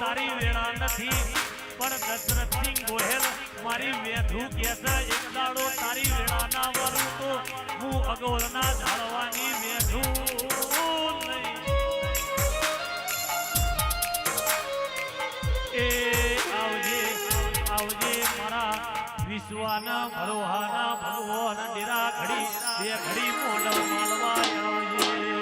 તારી વેળા નથી. પણ દશરથસિંહ ગોહેલ મારી વેધું કે છે. એક દાડો તારી વેળા ના વરું તો હું અગોરના ઝાડવાની વેધું એ આવજે આવજે મારા વિશ્વાના ભરોહાના ભગવાન ડેરા ઘડી, બે ઘડી મોઢ માલવા આવજે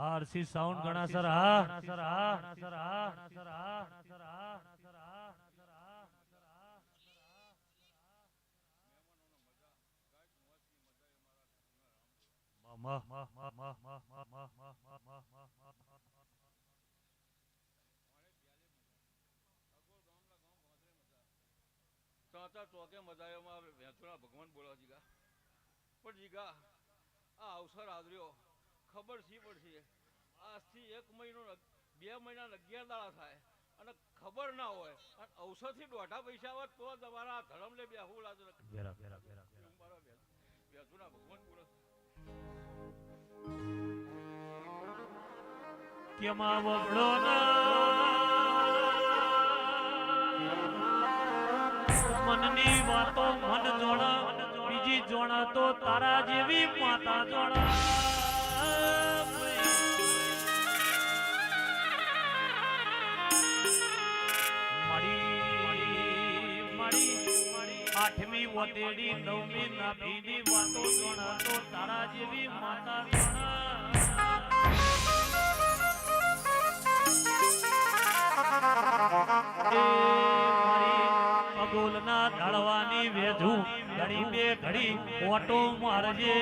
આરસી સાઉન્ડ ઘણા સર. હા સર હા સર હા સર હા સર હા સર હા ચોકે મજાયોમાં ભગવાન બોલાવ જીગા. પણ જીગા આ અવસર આદર્યો. ખબર સી પડશે? આજથી એક મહિનો બે મહિના અગિયાર દાડા થાય. અને ખબર ના હોય. અને ઔષધથી દોઢા પૈસા આવે તો તમારા ધરમ લે વેરા વેરા મારા વેચોના ભગવાન કેમાં વગડો મનની વાતો મન જોડા બીજી જોડા તો તારા જેવી માતા જોણા. આઠમી વટેડી નવમી નાભીની વાતો જોણા તારા જેવી માતા એ અબોલના વેધું ઘડી બે ઘડી ઓટો મારજે.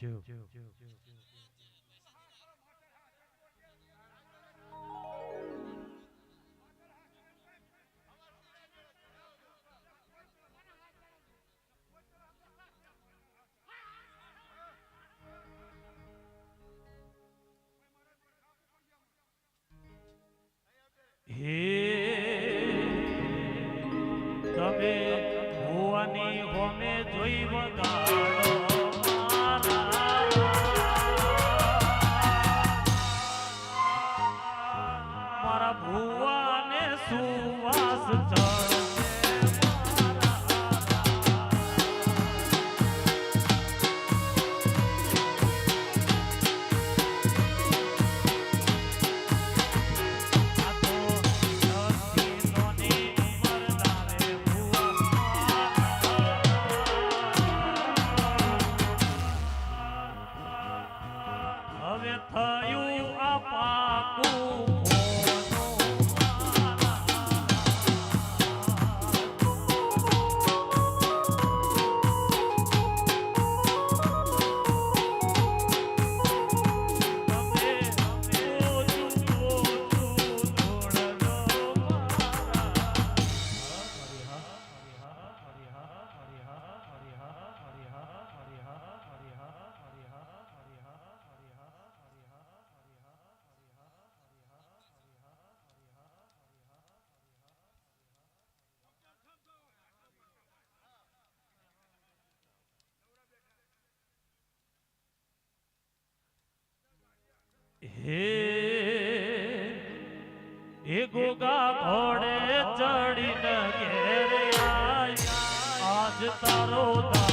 હે તમે ભુવાની હોમે જોઈ વગાડો ગોગા ઘોડે ચડીને ઘેરે આજ તારો દાડો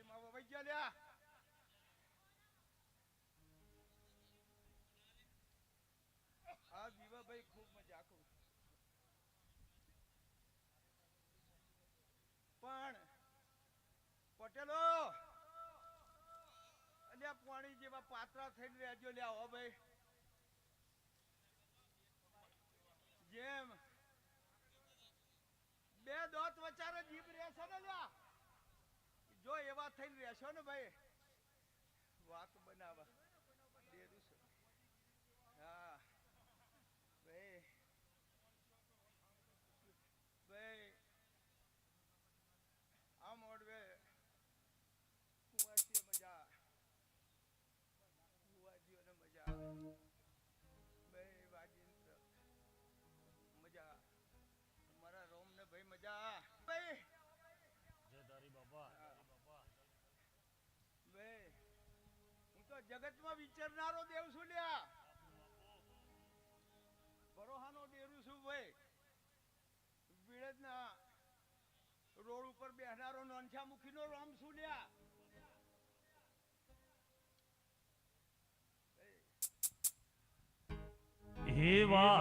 કાશીમાં વઈ ગયા લ્યા આ દીવાભાઈ ખૂબ મજા કરું પણ, પટેલો! અલ્યા પાણી જેવા પાત્રા થઈને રહેજો, લ્યા, હો ભાઈ. જેમ બે દોત વચારે જીભ રહેશે ને જો એવા થઈને રહેશો ને ભાઈ વાક બનાવા જગતમાં વિચારનારો દેવ છું લ્યા. બરોહાનો ડેરું છું ભાઈ. વિળદના રોડ ઉપર બેહનારો નોનછા મુખીનો રામ છું લ્યા. એવા